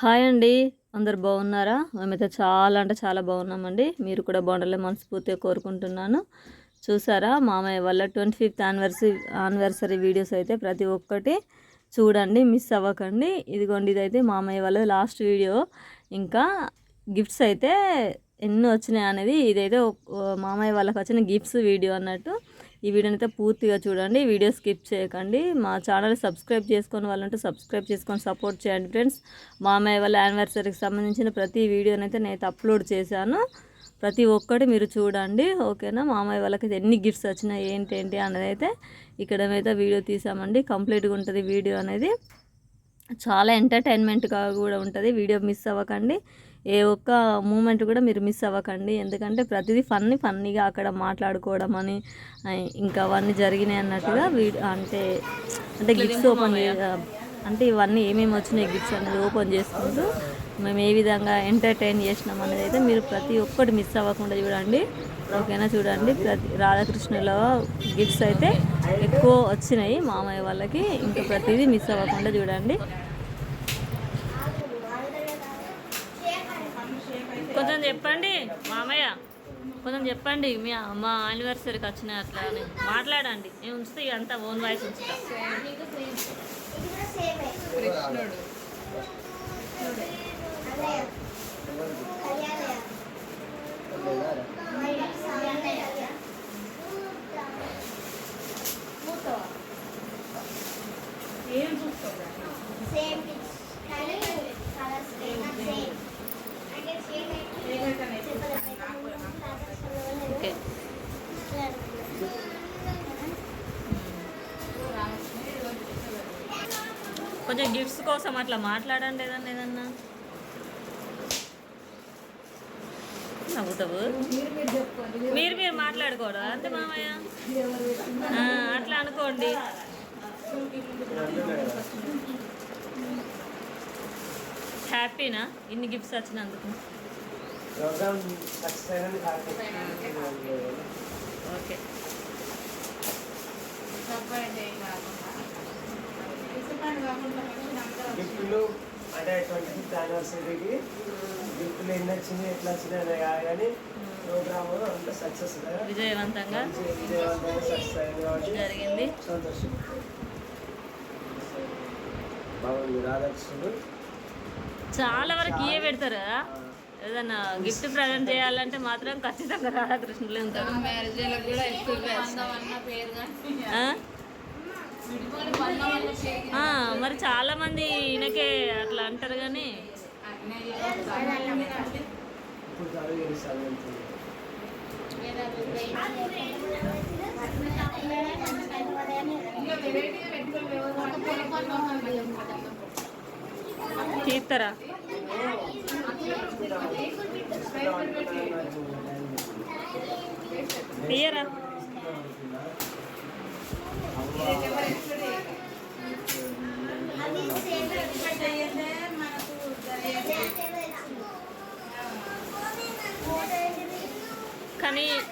Hi అండి. అందరు బాగున్నారా? మేమైతే చాలా అంటే చాలా బాగున్నామండి. మీరు కూడా బాగుండాలని మనస్ఫూర్తిగా కోరుకుంటున్నాను. చూసారా? మామయ్య వాళ్ళ twenty fifth anniversary anniversary videos అయితే ప్రతి ఒక్కటి చూడండి మిస్ అవ్వకండి. ఇదిగోండి ఇదైతే మామయ్య వాళ్ళ లాస్ట్ వీడియో. ఇంకా గిఫ్ట్స్ అయితే ఎన్ని వచ్చినాయి అనేది ఇదైతే మామయ్య వాళ్ళకి వచ్చిన గిఫ్ట్స్ వీడియో అన్నట్టు. ఈ వీడియోనైతే అయితే పూర్తిగా చూడండి. వీడియో స్కిప్ చేయకండి. మా ఛానల్ సబ్స్క్రైబ్ చేసుకొని వాళ్ళంటే సబ్స్క్రైబ్ చేసుకొని సపోర్ట్ చేయండి ఫ్రెండ్స్. మామయ్య వాళ్ళ యానివర్సరీకి సంబంధించిన ప్రతి వీడియోనైతే అయితే నేను అప్లోడ్ చేశాను. ప్రతి ఒక్కటి మీరు చూడండి. ఓకేనా? మామయ్య వాళ్ళకి ఎన్ని గిఫ్ట్స్ వచ్చినాయి ఏంటి ఏంటి అనేది అయితే ఇక్కడ అయితే వీడియో తీసామండి. కంప్లీట్గా ఉంటుంది వీడియో అనేది. చాలా ఎంటర్టైన్మెంట్గా కూడా ఉంటుంది. వీడియో మిస్ అవ్వకండి. ఏ ఒక్క మూమెంట్ కూడా మీరు మిస్ అవ్వకండి. ఎందుకంటే ప్రతిదీ ఫన్నీ ఫన్నీగా అక్కడ మాట్లాడుకోవడం అని ఇంకా అవన్నీ జరిగినాయి అన్నట్టుగా అంటే అంటే గిఫ్ట్స్ ఓపెన్ అంటే ఇవన్నీ ఏమేమి వచ్చినాయి గిఫ్ట్స్ అనేది ఓపెన్ చేసుకుంటూ మేము ఏ విధంగా ఎంటర్టైన్ చేసినాం అనేది అయితే మీరు ప్రతి ఒక్కటి మిస్ అవ్వకుండా చూడండి. ఓకేనా? చూడండి. ప్రతి రాధాకృష్ణుల గిఫ్ట్స్ అయితే ఎక్కువ వచ్చినాయి మామయ్య వాళ్ళకి. ఇంకా ప్రతిదీ మిస్ అవ్వకుండా చూడండి. కొంచెం చెప్పండి మామయ్య. కొంచెం చెప్పండి మీ మా యానివర్సరీకి వచ్చిన అట్లా అని మాట్లాడండి. నేను ఉంచితే ఇక అంతా ఓన్ వాయిస్ ఉంచుతా. ఏం చూస్తావు సేమ్ కలర్ కానీ సేమ్ అంటే సేమ్ కొంచెం గిఫ్ట్స్ కోసం అట్లా మాట్లాడండి ఏదన్నా ఏదన్నా? నవ్వుతావు? మీరు మీరు మాట్లాడుకోవడం అంతే మామయ్య? అట్లా అనుకోండి. హ్యాపీనా? ఇన్ని గిఫ్ట్స్ వచ్చినందుకు? ఓకే. గిఫ్ట్లు అంటే ట్వంటీ ఫిఫ్త్ యానివర్సరీకి గిఫ్ట్లు ఎన్ని వచ్చినాయి ఎట్లా వచ్చినాయి కానీ ప్రోగ్రామ్ అంతా సక్సెస్ విజయవంతంగా విజయవంతంగా సక్సెస్ అయింది కాబట్టి జరిగింది. సంతోషం. బాగుంది రాధాకృష్ణుడు చాలా వరకు ఇవే పెడతారు? కదా? ఏదైనా గిఫ్ట్ ప్రజెంట్ చేయాలంటే మాత్రం ఖచ్చితంగా రాధాకృష్ణులే ఉంటారు. మ్యారేజ్ కూడా ఎక్కువ మరి చాలా మంది ఈయనకే అట్లా అంటారు కానీ. తీస్తారా తీయరా?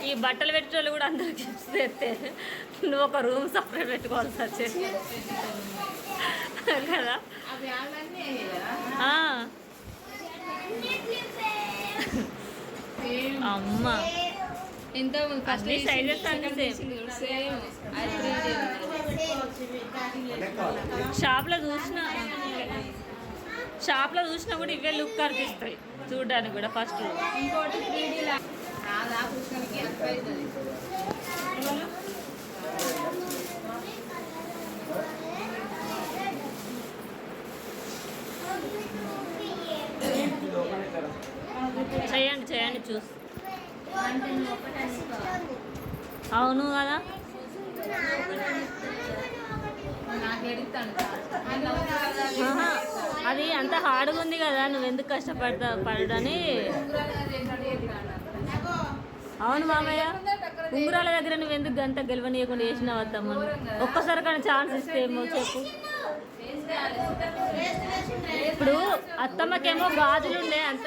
ఈ బట్టలు పెట్టేటోళ్ళు కూడా అందరికి గిఫ్ట్స్ తెస్తే నువ్వు ఒక రూమ్ సపరేట్ పెట్టుకోవాల్సి వచ్చేది. కదా? అమ్మ. ఎంత. సేమ్ అది షాప్లో చూసిన షాప్లో చూసినా కూడా ఇవే లుక్ కనిపిస్తాయి చూడడానికి కూడా ఫస్ట్ ఇంకోటి చేయండి చేయండి చూసి. అవును కదా? అది అంత హార్డ్గా ఉంది కదా నువ్వు ఎందుకు కష్టపడతా పడని అవును మామయ్య. ఉంగరాల దగ్గర నువ్వు ఎందుకు గంట గెలవనీయకుండా వేసినావు అత్తమ్మ? ఒక్కసారి కానీ ఛాన్స్ ఇస్తే ఏమో చెప్పు. ఇప్పుడు అత్తమ్మకేమో గాజులు ఉండే అంత.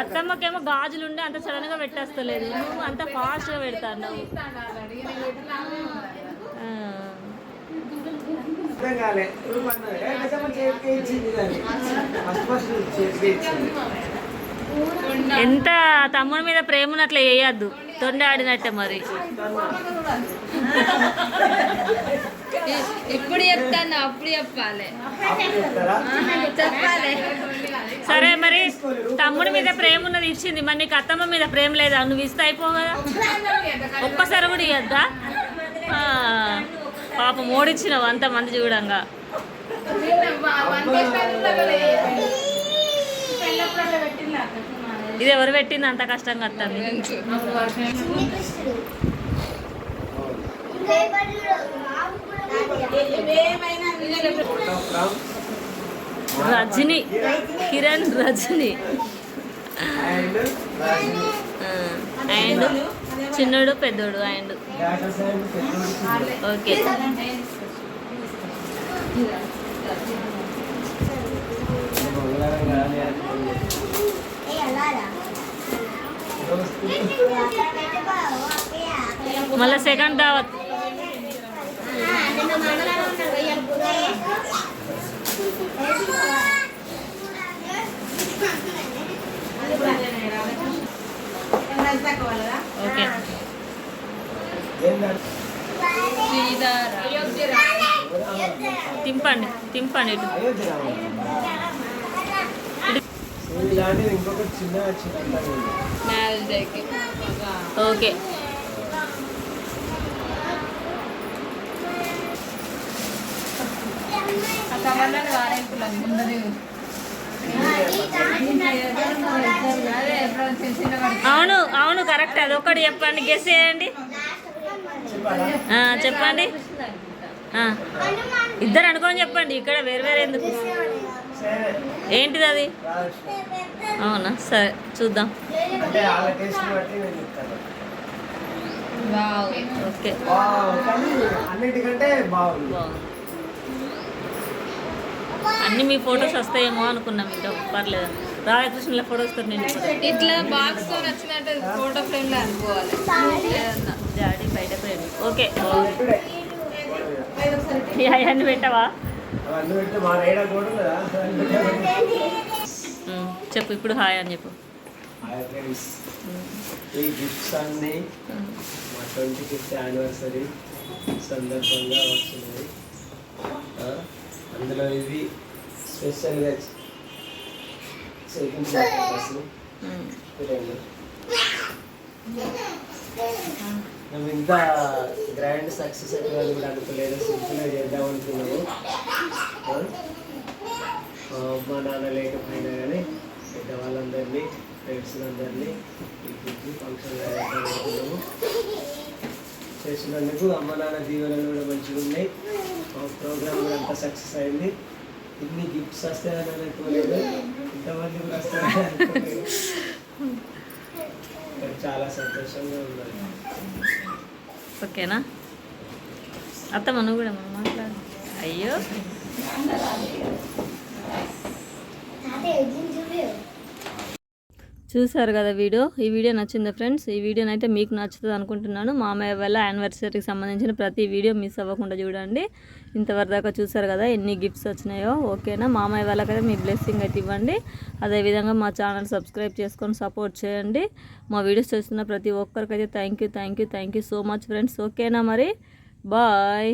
అత్తమ్మకేమో గాజులు ఉండే అంత సడన్గా పెట్టేస్తలేదు. నువ్వు అంత ఫాస్ట్గా పెడతాను ఆల్రెడీ నేను పెట్టిన ఆ. అర్థం కాలే. రూమ్ అన్నది ఏ, పెద్దమ్మ చేతికి ఇచ్చింది దాన్ని ఫస్ట్ ఫస్ట్ చేతికి ఇచ్చింది ఎంత తమ్ముడి మీద ప్రేమ ఉన్నట్లు వేయద్దు తొండి ఆడినట్టే మరి. ఇప్పుడు చెప్తాను అప్పుడు చెప్పాలి. చెప్పాలి. సరే మరి తమ్ముడి మీద ప్రేమ ఉన్నది ఇచ్చింది. మరి నీకు అత్తమ్మ మీద ప్రేమ లేదా? నువ్వు ఇస్తే అయిపో కదా. ఒక్కసారి కూడా ఇవ్వద్దా ఆ, పాపం ఓడిచ్చినావు అంతమంది చూడంగా. ఇది ఎవరు పెట్టింది అంత కష్టంగా వస్తుంది రజని కిరణ్ రజని. అండ్? రాజు అండ్? చిన్నడు పెద్దోడు అండ్ ఓకే. మళ్ళీ సెకండ్ దావత్. ఓకే. తింపండి తింపండి. ఓకే. ఆ కవర్లను వారేపులం ముందరి అవును అవును కరెక్ట్ అది ఒకటి చెప్పండి. గెస్ చేయండి. ఆ, చెప్పండి. ఆ, ఇద్దరు అనుకొని చెప్పండి. ఇక్కడ వేరు వేరే ఎందుకు? ఏంటిది అది అవునా? సరే చూద్దాం. ఓకే. అన్నిటికంటే బాగుంది. అన్ని మీ ఫొటోస్ వస్తాయేమో అనుకున్నాం ఇంకా పర్లేదు. రాధాకృష్ణుల ఫొటోస్తో నేను ఇట్లా బాక్స్తో నచ్చినట్టు ఫోటో ఫ్రేమ్లో అనుకోవాలి. డాడీ బయట ఫ్రెండ్ ఓకే. అవన్నీ పెట్టవా? అవన్నీ పెడితే మా రైడ్ కూడా కదా ఉమ్, చెప్పు ఇప్పుడు హాయ్ అని చెప్పు. Hi friends. ఉమ్, ఈ గిఫ్ట్స్ అన్నీ. మా ట్వంటీ ఫిఫ్త్ యానివర్సరీ సందర్భంగా వస్తున్నాయి ఆ, అందులో ఇవి స్పెషల్గా. చూడండి మేము ఇంత గ్రాండ్ సక్సెస్ అవుతుందని కూడా అనుకోలేదు. సింపుల్గా చేద్దాం అనుకున్నాము. మా అమ్మ నాన్న లేకపోయినా కానీ పెద్దవాళ్ళందరినీ ఫ్రెండ్స్ అందరినీ ఫంక్షన్ చేద్దాం అనుకున్నాము. చేసినందుకు అమ్మ నాన్న దీవెనలు కూడా మంచిగా ఉన్నాయి. మా ప్రోగ్రామ్ కూడా అంతా సక్సెస్ అయింది. ఇన్ని గిఫ్ట్స్ వస్తాయని అనుకోలేదు. ఇంతమంది కూడా వస్తాయని అనుకోలేదు. చాలా సంతోషంగా ఉన్నది ఓకేనా? అత్తమ్మ నువ్వు కూడా మనం మాట్లాడు. అయ్యో. చూసారు కదా వీడియో? ఈ వీడియో నచ్చిందా ఫ్రెండ్స్? ఈ వీడియోని అయితే మీకు నచ్చుతుంది అనుకుంటున్నాను. మామయ్య వాళ్ళ యానివర్సరీకి సంబంధించిన ప్రతి వీడియో మిస్ అవ్వకుండా చూడండి. ఇంతవరకు దాకా చూసారు కదా ఎన్ని గిఫ్ట్స్ వచ్చినాయో. ఓకేనా? మామయ్య వాళ్ళకైతే మీ బ్లెస్సింగ్ అయితే ఇవ్వండి. అదేవిధంగా మా ఛానల్ సబ్స్క్రైబ్ చేసుకొని సపోర్ట్ చేయండి. మా వీడియోస్ చూస్తున్న ప్రతి ఒక్కరికైతే thank you thank you thank you so much friends ఓకేనా మరి? బాయ్